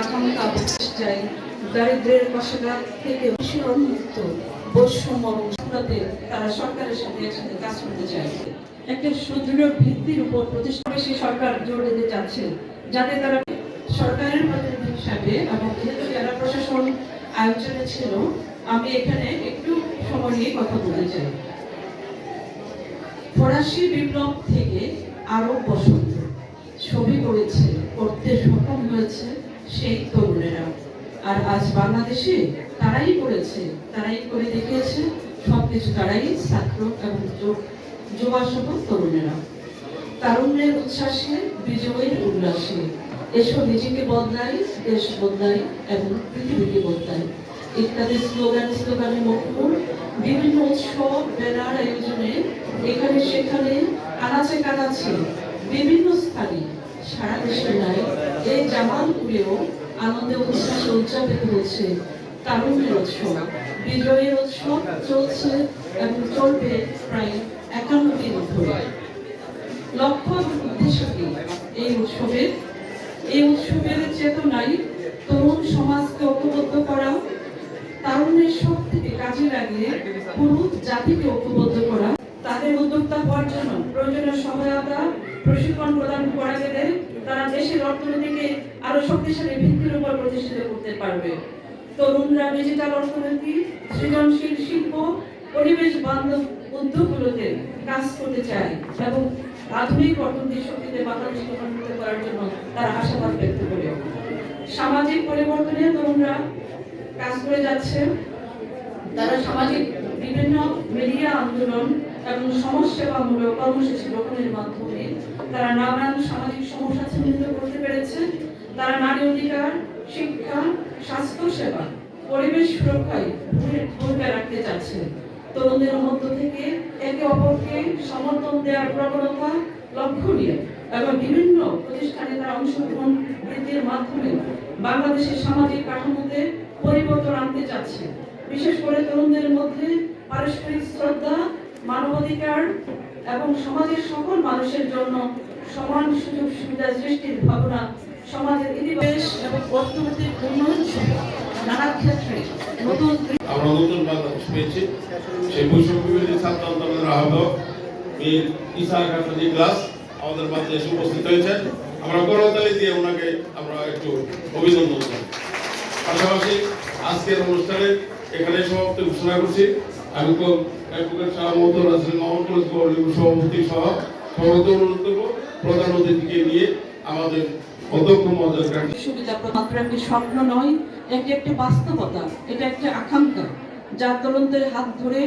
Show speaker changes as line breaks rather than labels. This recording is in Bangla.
আকাঙ্ক্ষা প্রকাশ চাই দারিদ্রের কষাঘাত থেকে ভীষণ বৈষম্য এবং তারা সরকারের সাথে একসাথে কাজ করতে চায়। একটা সুদৃঢ় ভিত্তির উপর প্রতিষ্ঠা বেশি সরকার জোর দিতে চাচ্ছে, যাতে তারা সরকারের প্রতিনিধি হিসাবে এবং যেহেতু জেলা প্রশাসন আয়োজনে ছিল, আমি এখানে একটু সময় নিয়ে কথা বলতে চাই। ফরাসি বিপ্লব থেকে আরব বসন্ত ছবি করেছে, করতে সক্ষম হয়েছে সেই তরুণেরা। আর আজ বাংলাদেশে তারাই করেছে, তারাই করে দেখিয়েছে, সবকিছু তারাই ছাত্র এবং যুব- যুবা সহ তরুণেরা। তারুণ্যের উচ্ছ্বাসে, বিজয়ের উল্লাসে। এসব নিজেকে বদলাই, দেশ বদলাই এবং পৃথিবীকে বদলাই। ইত্যাদি স্লোগান, স্লোগানে মকবুল। বিভিন্ন উৎসব বেলার আয়োজনে এখানে সেখানে, আনাচে কানাচে, বিভিন্ন স্থানে সারা দেশে এই জামালপুরেও আনন্দে উচ্ছ্বাসে উদযাপিত হচ্ছে তারুণ্যের উৎসব বিজয়ের উৎসব চলছে এবং চলবে প্রায় একান্ন দিন ধরে। লক্ষ্য এবং উদ্দেশ্য কি? এই উৎসবের? এই উৎসবের চেতনায় তরুণ সমাজকে ঐক্যবদ্ধ করা, তারুণ্যের শক্তিকে কাজে লাগিয়ে পুরো জাতিকে ঐক্যবদ্ধ করা, তাদের উদ্যোক্তা হওয়ার জন্য প্রয়োজনীয় সহায়তা, প্রশিক্ষণ প্রদান করা গেলে তারা দেশের অর্থনীতিকে শক্তিশালী ভিত্তির উপর প্রতিষ্ঠিত করতে পারবে। তরুণরা ডিজিটাল অর্থনীতি, সৃজনশীল শিল্প, পরিবেশ বান্ধব উদ্যোগগুলোতে কাজ করতে চায় এবং আধুনিক অর্থনৈতিক শক্তিতে বাংলাদেশকে উন্নত করার জন্য তারা আশাবাদ ব্যক্ত করে। সামাজিক পরিবর্তনে তরুণরা কাজ করে যাচ্ছে। তারা সামাজিক বিভিন্ন মিডিয়া আন্দোলন এবং সমাজসেবামূলক কর্মসূচি গ্রহণের মাধ্যমে তারা নানান সামাজিক সমস্যা চিহ্নিত করতে পেরেছে। তারা নারী অধিকার, শিক্ষা, স্বাস্থ্য, সেবা, পরিবেশ সুরক্ষায় ভূমিকা রাখতে চাচ্ছে। তরুণদের মধ্য থেকে একে অপরকে সমর্থন দেওয়ার প্রবণতা লক্ষণীয় এবং বিভিন্ন প্রতিষ্ঠানে তারা অংশগ্রহণ বৃদ্ধির মাধ্যমে বাংলাদেশের সামাজিক কাঠামোতে পরিবর্তন আনতে চাচ্ছে। বিশেষ করে তরুণদের মধ্যে পারস্পরিক শ্রদ্ধা, মানবাধিকার এবং সমাজের সকল মানুষের জন্য সমান সুযোগ সুবিধা সৃষ্টির ভাবনা
আমরা নতুন বাংলাদেশ পেয়েছি। সেই বৈষম্য ছাত্র আন্দোলনের আহ্বায়ক মীর ইসাক হাসান ইগলাস আমাদের মাঝে এসে উপস্থিত হয়েছেন। আমরা করতালি দিয়ে ওনাকে আমরা একটু অভিনন্দন জানাই। পাশাপাশি আজকের অনুষ্ঠানে এখানে সমাপ্তি ঘোষণা করছি। আমি অ্যাডভোকেট শাহ মোহাম্মদ রাসেল মোহাম্মদ সভাপতি সহ সভাপতি অনুরোধ করব। প্রধান অতিথিকে নিয়ে আমাদের
স্বপ্ন নয় এটি একটি বাস্তবতা এটা একটা আকাঙ্ক্ষা। যা তরুণদের হাত ধরে